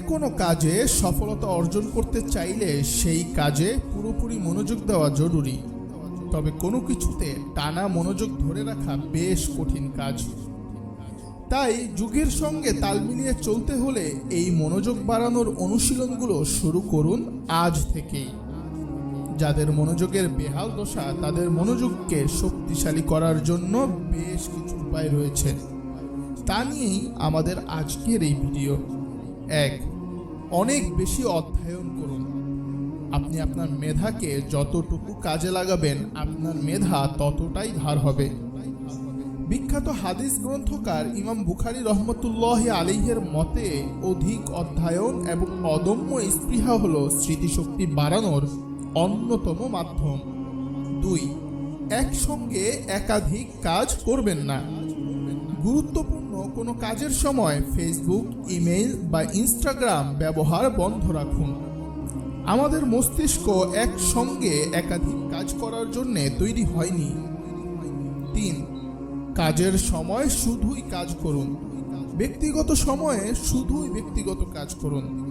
কোনো কাজে সফলতা অর্জন করতে চাইলে সেই কাজে পুরোপুরি মনোযোগ দেওয়া জরুরি। তবে কোনো কিছুতে টানা মনোযোগ ধরে রাখা বেশ কঠিন কাজ। তাই যুগের সঙ্গে তাল মিলিয়ে চলতে হলে এই মনোযোগ বাড়ানোর অনুশীলনগুলো শুরু করুন আজ থেকেই। যাদের মনোযোগের বেহাল দশা, তাদের মনোযোগকে শক্তিশালী করার জন্য বেশ কিছু উপায় রয়েছে। তা নিয়েই আমাদের আজকের এই ভিডিও। এক, অনেক বেশি অধ্যয়ন করুন। আপনি আপনার মেধাকে যতটুকু কাজে লাগাবেন, আপনার মেধা ততটাই ধার হবে। বিখ্যাত হাদিস গ্রন্থকার ইমাম বুখারি রহমতুল্লাহ আলিহের মতে, অধিক অধ্যয়ন এবং অদম্য স্পৃহা হল স্মৃতিশক্তি বাড়ানোর অন্যতম মাধ্যম। দুই, একসঙ্গে একাধিক কাজ করবেন না। গুরুত্বপূর্ণ কোনো কাজের সময় ফেসবুক ইমেইল বা ইনস্টাগ্রাম ব্যবহার বন্ধ রাখুন। আমাদের মস্তিষ্ক একসঙ্গে একাধিক কাজ করার জন্য তৈরি হয়নি। তিন, কাজের সময় শুধুই কাজ করুন। ব্যক্তিগত সময়ে শুধুই ব্যক্তিগত কাজ করুন।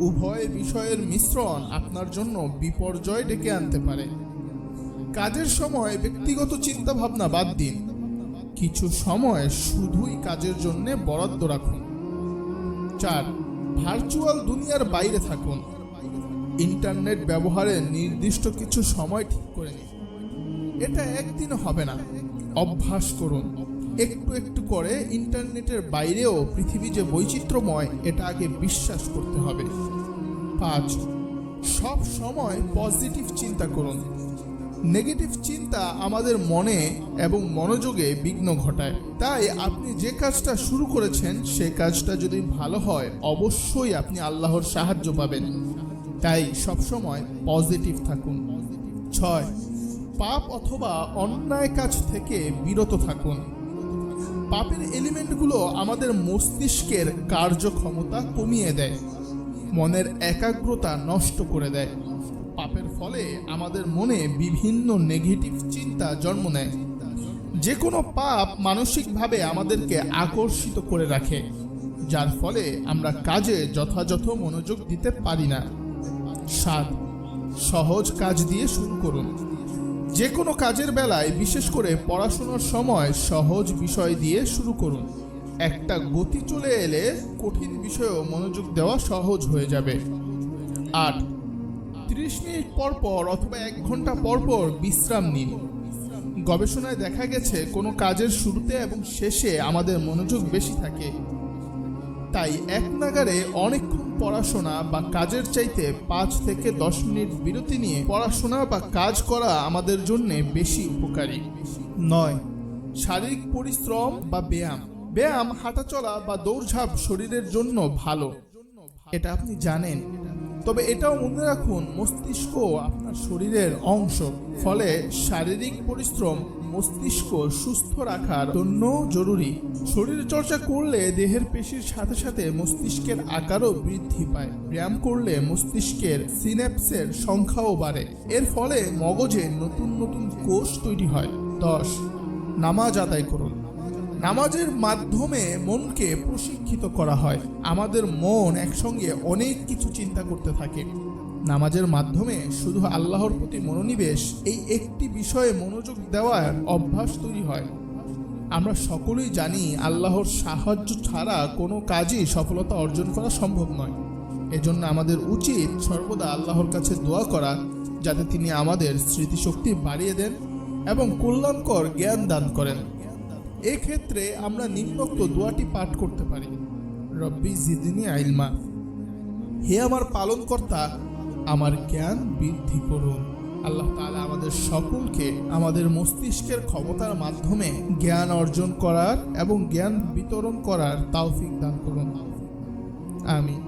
উভয় বিষয়ের মিশ্রণ আপনার জন্য বিপর্যয় ডেকে আনতে পারে। কাজের সময় ব্যক্তিগত চিন্তা ভাবনা বাদ দিন। কিছু সময় শুধুই কাজের জন্য বরাদ্দ রাখুন। চার ভার্চুয়াল দুনিয়ার বাইরে থাকুন। ইন্টারনেট ব্যবহারের নির্দিষ্ট কিছু সময় ঠিক করে নিন। এটা একদিন হবে না। অভ্যাস করুন। একটু একটু করে ইন্টারনেটের বাইরেও পৃথিবী যে বৈচিত্র্যময়, এটা আগে বিশ্বাস করতে হবে। পাঁচ, সব সময় পজিটিভ চিন্তা করুন। নেগেটিভ চিন্তা আমাদের মনে এবং মনোযোগে বিঘ্ন ঘটায়। তাই আপনি যে কাজটা শুরু করেছেন, সে কাজটা যদি ভালো হয়, অবশ্যই আপনি আল্লাহর সাহায্য পাবেন। তাই সবসময় পজিটিভ থাকুন। ছয়, পাপ অথবা অন্যায় কাজ থেকে বিরত থাকুন। পাপের এলিমেন্টগুলো আমাদের মস্তিষ্কের কার্যক্ষমতা কমিয়ে দেয়। মনের একাগ্রতা নষ্ট করে দেয়। পাপের ফলে আমাদের মনে বিভিন্ন নেগেটিভ চিন্তা জন্ম নেয়। যে কোনো পাপ মানসিকভাবে আমাদেরকে আকর্ষিত করে রাখে, যার ফলে আমরা কাজে যথাযথ মনোযোগ দিতে পারি না। সাত, সহজ কাজ দিয়ে শুরু করুন। যে কোনো কাজের বেলায় বিশেষ করে পড়াশোনার সময় সহজ বিষয় দিয়ে শুরু করুন। একটা গতি চলে এলে কঠিন বিষয়েও মনোযোগ দেওয়া সহজ হয়ে যাবে। আট তিরিশ মিনিট পর পর অথবা এক ঘণ্টা পর পর বিশ্রাম নিন। গবেষণায় দেখা গেছে, কোনো কাজের শুরুতে এবং শেষে আমাদের মনোযোগ বেশি থাকে। তাই এক নাগারে অনেকক্ষণ পড়াশোনা বা কাজের চাইতে পাঁচ থেকে দশ মিনিট বিরতি নিয়ে পড়াশোনা বা কাজ করা আমাদের জন্য বেশি উপকারী। নয়। শারীরিক পরিশ্রম বা ব্যায়াম। ব্যায়াম, হাঁটাচলা বা দৌড়ঝাঁপ শরীরের জন্য ভালো। এটা আপনি জানেন। তবে এটাও মনে রাখুন, মস্তিষ্ক আপনার শরীরের অংশ। ফলে শারীরিক পরিশ্রম মস্তিষ্ক সুস্থ রাখার জন্য জরুরি। শরীর চর্চা করলে দেহের পেশির সাথে সাথে মস্তিষ্কের আকারও বৃদ্ধি পায়। ব্যায়াম করলে মস্তিষ্কের সিনেপসের সংখ্যাও বাড়ে। এর ফলে মগজে নতুন নতুন কোষ তৈরি হয়। দশ, নামাজ আদায় করুন। নামাজের মাধ্যমে মনকে প্রশিক্ষিত করা হয়। আমাদের মন একসঙ্গে অনেক কিছু চিন্তা করতে থাকে। নামাজের মাধ্যমে শুধু আল্লাহর প্রতি মনোনিবেশ, এই একটি বিষয়ে মনোযোগ দেওয়ার অভ্যাস তৈরি হয়। আমরা সকলেই জানি আল্লাহর সাহায্য ছাড়া কোনো কাজই সফলতা অর্জন করা সম্ভব নয়। এজন্য আমাদের উচিত সর্বদা আল্লাহর কাছে দোয়া করা, যাতে তিনি আমাদের স্মৃতিশক্তি বাড়িয়ে দেন এবং কল্যাণকর জ্ঞান দান করেন। এক্ষেত্রে আমরা নিম্নোক্ত দোয়াটি পাঠ করতে পারি। রব্বি জিদিনী আইলমা। হে আমার পালনকর্তা, আমার জ্ঞান বৃদ্ধি করুন। আল্লাহ তাআলা আমাদের সকলকে আমাদের মস্তিষ্কের ক্ষমতার মাধ্যমে জ্ঞান অর্জন করার এবং জ্ঞান বিতরণ করার তাওফিক দান করুন। আমি